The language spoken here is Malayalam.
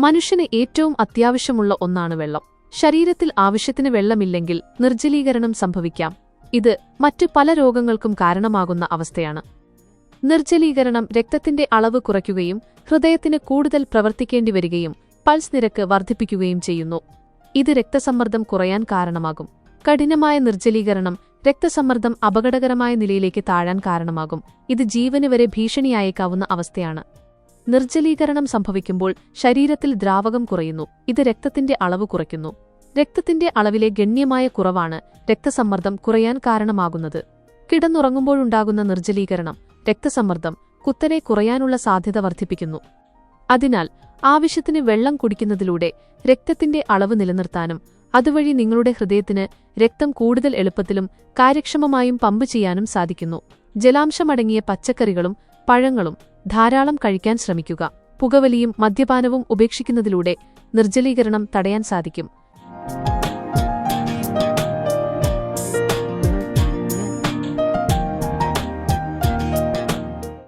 മനുഷ്യന് ഏറ്റവും അത്യാവശ്യമുള്ള ഒന്നാണ് വെള്ളം. ശരീരത്തിൽ ആവശ്യത്തിന് വെള്ളമില്ലെങ്കിൽ നിർജലീകരണം സംഭവിക്കാം. ഇത് മറ്റു പല രോഗങ്ങൾക്കും കാരണമാകുന്ന അവസ്ഥയാണ്. നിർജലീകരണം രക്തത്തിന്റെ അളവ് കുറയ്ക്കുകയും ഹൃദയത്തിന് കൂടുതൽ പ്രവർത്തിക്കേണ്ടി വരികയും പൾസ് നിരക്ക് വർദ്ധിപ്പിക്കുകയും ചെയ്യുന്നു. ഇത് രക്തസമ്മർദ്ദം കുറയാൻ കാരണമാകും. കഠിനമായ നിർജലീകരണം രക്തസമ്മർദ്ദം അപകടകരമായ നിലയിലേക്ക് താഴാൻ കാരണമാകും. ഇത് ജീവന് വരെ ഭീഷണിയായേക്കാവുന്ന അവസ്ഥയാണ്. നിർജലീകരണം സംഭവിക്കുമ്പോൾ ശരീരത്തിൽ ദ്രാവകം കുറയുന്നു. ഇത് രക്തത്തിന്റെ അളവ് കുറയ്ക്കുന്നു. രക്തത്തിന്റെ അളവിലെ ഗണ്യമായ കുറവാണ് രക്തസമ്മർദ്ദം കുറയാൻ കാരണമാകുന്നത്. കിടന്നുറങ്ങുമ്പോഴുണ്ടാകുന്ന നിർജലീകരണം രക്തസമ്മർദ്ദം കുത്തനെ കുറയാനുള്ള സാധ്യത വർദ്ധിപ്പിക്കുന്നു. അതിനാൽ ആവശ്യത്തിന് വെള്ളം കുടിക്കുന്നതിലൂടെ രക്തത്തിന്റെ അളവ് നിലനിർത്താനും അതുവഴി നിങ്ങളുടെ ഹൃദയത്തിന് രക്തം കൂടുതൽ എളുപ്പത്തിലും കാര്യക്ഷമമായും പമ്പ് ചെയ്യാനും സാധിക്കുന്നു. ജലാംശമടങ്ങിയ പച്ചക്കറികളും പഴങ്ങളും ധാരാളം കഴിക്കാൻ ശ്രമിക്കുക. പുകവലിയും മദ്യപാനവും ഉപേക്ഷിക്കുന്നതിലൂടെ നിർജലീകരണം തടയാൻ സാധിക്കും.